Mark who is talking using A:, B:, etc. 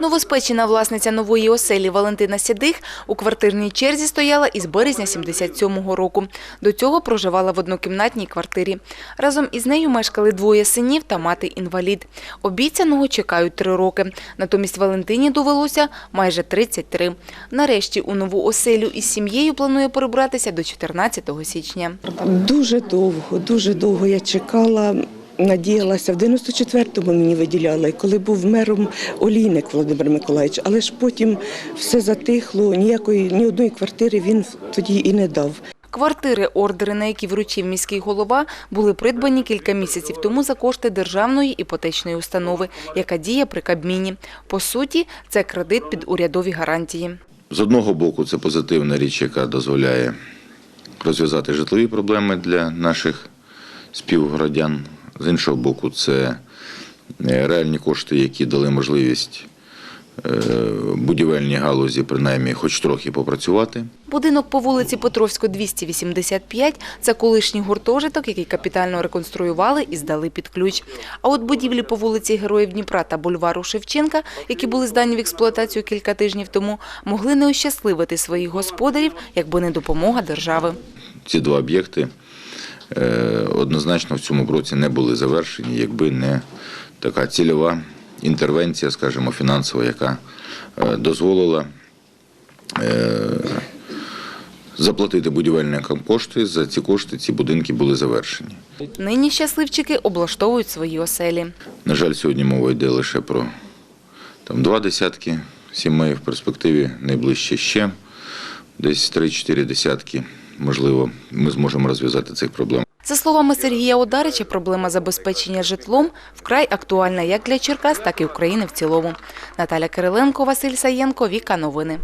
A: Новоспечена власниця нової оселі Валентина Сідих у квартирній черзі стояла із березня 77-го року. До цього проживала в однокімнатній квартирі. Разом із нею мешкали двоє синів та мати-інвалід. Обіцяного чекають три роки. Натомість Валентині довелося майже 33. Нарешті у нову оселю із сім'єю планує перебратися до 14 січня.
B: Дуже довго, дуже довго я чекала. Надіялася, в 94-му мені виділяли, коли був мером Олійник Володимир Миколаївич, але ж потім все затихло, ніякої ні одної квартири він тоді і не дав.
A: Квартири, ордери на які вручив міський голова, були придбані кілька місяців тому за кошти державної іпотечної установи, яка діє при Кабміні. По суті, це кредит під урядові гарантії.
C: З одного боку, це позитивна річ, яка дозволяє розв'язати житлові проблеми для наших співгородян. З іншого боку, це е, реальні кошти, які дали можливість е, будівельній галузі принаймні хоч трохи попрацювати.
A: Будинок по вулиці Петровську, 285 – це колишній гуртожиток, який капітально реконструювали і здали під ключ. А от будівлі по вулиці Героїв Дніпра та бульвару Шевченка, які були здані в експлуатацію кілька тижнів тому, могли не ощасливити своїх господарів, якби не допомога держави.
C: Ці два об'єкти однозначно в цьому році не були завершені, якби не така цільова інтервенція, скажімо, фінансова, яка е, дозволила е, заплатити будівельникам кошти. За ці кошти ці будинки були завершені.
A: Нині щасливчики облаштовують свої оселі.
C: На жаль, сьогодні мова йде лише про там, два десятки сімей, в перспективі найближче ще десь 3-4 десятки. Можливо, ми зможемо розв'язати цих проблем.
A: За словами Сергія Одарича, проблема забезпечення житлом вкрай актуальна як для Черкас, так і України в цілому. Наталя Кириленко, Василь Саєнко, Віка Новини.